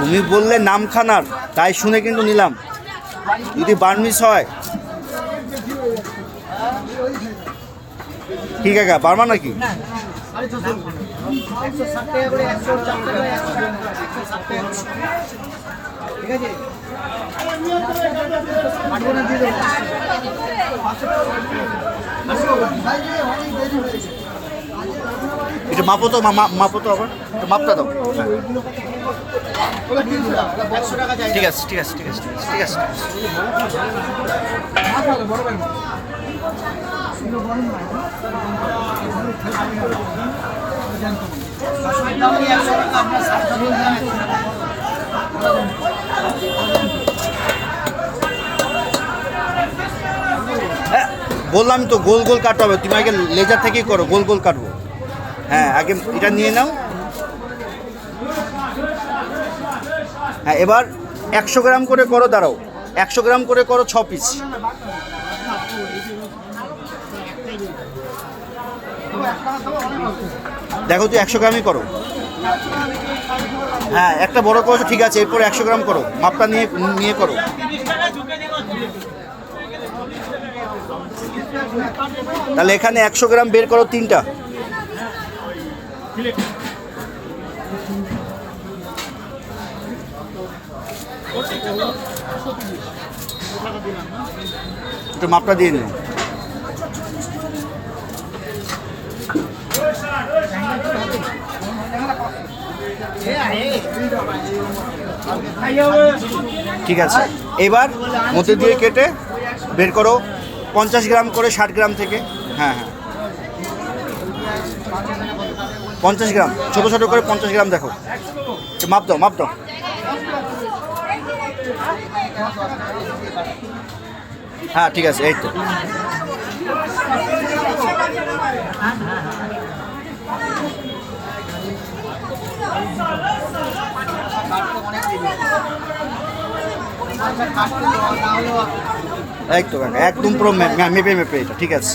তুমি বললে নামখানার, তাই শুনে কিন্তু নিলাম। যদি বার্মিস হয়। কি কাকা, বার্মা নাকি? ঠিক আছে দিয়ে দেবো এটা মাপো তো মাপো তো আবার মাপটা দাও। ঠিক আছে ঠিক আছে ঠিক আছে ঠিক আছে হ্যাঁ বললাম তো, গোল গোল কাটতে হবে। তুমি আগে লেজার থেকেই করো, গোল গোল কাটবো। হ্যাঁ আগে এটা নিয়ে নাও। হ্যাঁ এবার একশো গ্রাম করে করো, দাঁড়াও। একশো গ্রাম করে করো ছ পিস দেখো তুই একশো গ্রামই করো। হ্যাঁ একটা বড় করছ ঠিক আছে, এরপর একশো গ্রাম করো। মাপটা নিয়ে নিয়ে করো। তাহলে এখানে একশো গ্রাম বের করো তিনটা। একটু মাপটা দিয়ে নিন ঠিক আছে। এবার মধ্যে দিয়ে কেটে বের করো। পঞ্চাশ গ্রাম করে ষাট গ্রাম থেকে। হ্যাঁ হ্যাঁ। পঞ্চাশ গ্রাম, ছোটো ছোটো করে পঞ্চাশ গ্রাম দেখো। মাপ দাও মাপ দাও। হ্যাঁ ঠিক আছে, এই তো। কাকা একদম পুরো মেপে মেপে এটা, ঠিক আছে।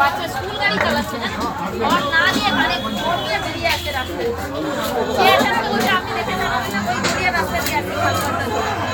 বাচ্চা স্কুল গাড়ি চালাচ্ছে না। ঘর না দিয়ে মানে ঘর বেরিয়ে আসছে রাস্তায়। সে দেখে না ওই বেরিয়ে রাস্তা দিয়ে আসছি